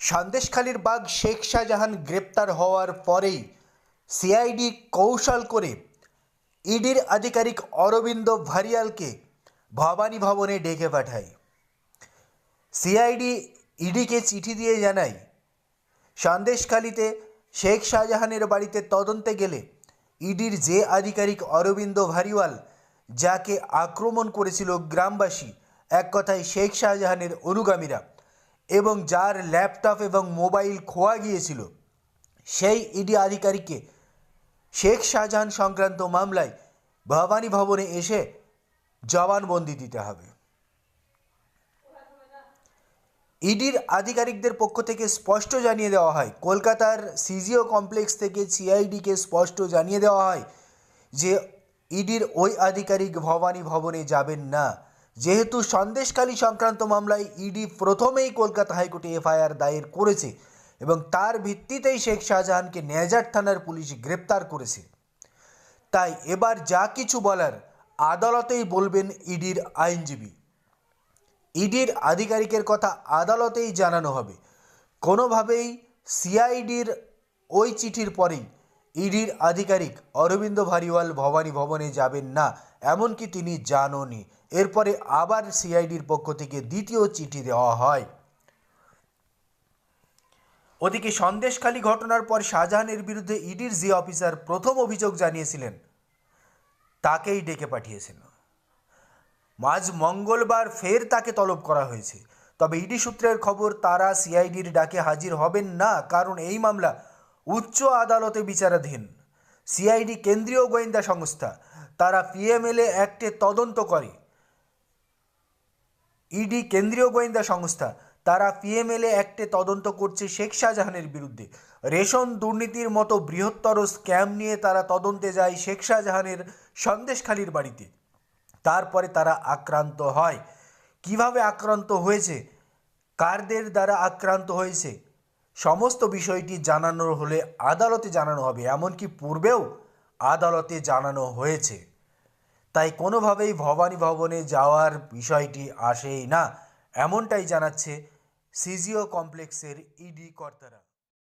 সন্দেশখালীর বাঘ শেখ শাহজাহান গ্রেপ্তার হওয়ার পরেই সিআইডি কৌশল করে ইডির আধিকারিক অরবিন্দ ভারিয়ালকে ভবানী ভবনে ডেকে পাঠায়। সিআইডি ইডিকে চিঠি দিয়ে জানায়, সন্দেশখালীতে শেখ শাহজাহানের বাড়িতে তদন্তে গেলে ইডির যে আধিকারিক অরবিন্দ ভারিওয়াল যাকে আক্রমণ করেছিল গ্রামবাসী, এক কথায় শেখ শাহজাহানের অনুগামীরা এবং যার ল্যাপটপ এবং মোবাইল খোয়া গিয়েছিল, সেই ইডি আধিকারিককে শেখ শাহজাহান সংক্রান্ত মামলায় ভবানী ভবনে এসে জবানবন্দি দিতে হবে। ইডির আধিকারিকদের পক্ষ থেকে স্পষ্ট জানিয়ে দেওয়া হয়, কলকাতার সিজিও কমপ্লেক্স থেকে সিআইডিকে স্পষ্ট জানিয়ে দেওয়া হয় যে ইডির ওই আধিকারিক ভবানী ভবনে যাবেন না। যেহেতু সন্দেশকালী সংক্রান্ত মামলায় ইডি প্রথমেই কলকাতা হাইকোর্টে এফআইআর দায়ের করেছে এবং তার ভিত্তিতেই শেখ শাহজাহানকে নেজার থানার পুলিশ গ্রেপ্তার করেছে। তাই এবার যা কিছু বলার আদালতেই বলবেন ইডির আইনজীবী। ইডির আধিকারিকের কথা আদালতেই জানানো হবে। কোনোভাবেই সিআইডির ওই চিঠির পরেই ইডির আধিকারিক অরবিন্দ ভারিওয়াল ভবানী ভবনে যাবেন না, এমনকি তিনি জাননি এরপরে আবার সিআইডির পক্ষ থেকে দ্বিতীয় চিঠি দেওয়া হয়। ওদিকে সন্দেশখালী ঘটনার পর শাহজাহানের বিরুদ্ধে ইডির যে অফিসার প্রথম অভিযোগ জানিয়েছিলেন, তাকেই ডেকে পাঠিয়েছিল মাঝ মঙ্গলবার ফের তাকে তলব করা হয়েছে। তবে ইডি সূত্রের খবর, তারা সিআইডির ডাকে হাজির হবেন না, কারণ এই মামলা উচ্চ আদালতে বিচারাধীন। সিআইডি কেন্দ্রীয় গোয়েন্দা সংস্থা। তারা পিএমএলএ অ্যাক্টে তদন্ত করে। ইডি কেন্দ্রীয় গোয়েন্দা সংস্থা। তারা পিএমএলএ অ্যাক্টে তদন্ত করছে শেখ শাহজাহানের বিরুদ্ধে। রেশন দুর্নীতির মতো বৃহত্তর স্ক্যাম নিয়ে তারা তদন্তে যায় শেখ শাহজাহানের সন্দেশখালীর বাড়িতে। তারপরে তারা আক্রান্ত হয়। কীভাবে আক্রান্ত হয়েছে? কারদের দ্বারা আক্রান্ত হয়েছে? সমস্ত বিষয়টি জানানো হলে আদালতে জানানো হবে, এমনকি পূর্বেও আদালতে জানানো হয়েছে। তাই কোনোভাবেই ভবানী ভবনে যাওয়ার বিষয়টি আসেই না, এমনটাই জানাচ্ছে সিজিও কমপ্লেক্সের ইডি কর্তারা।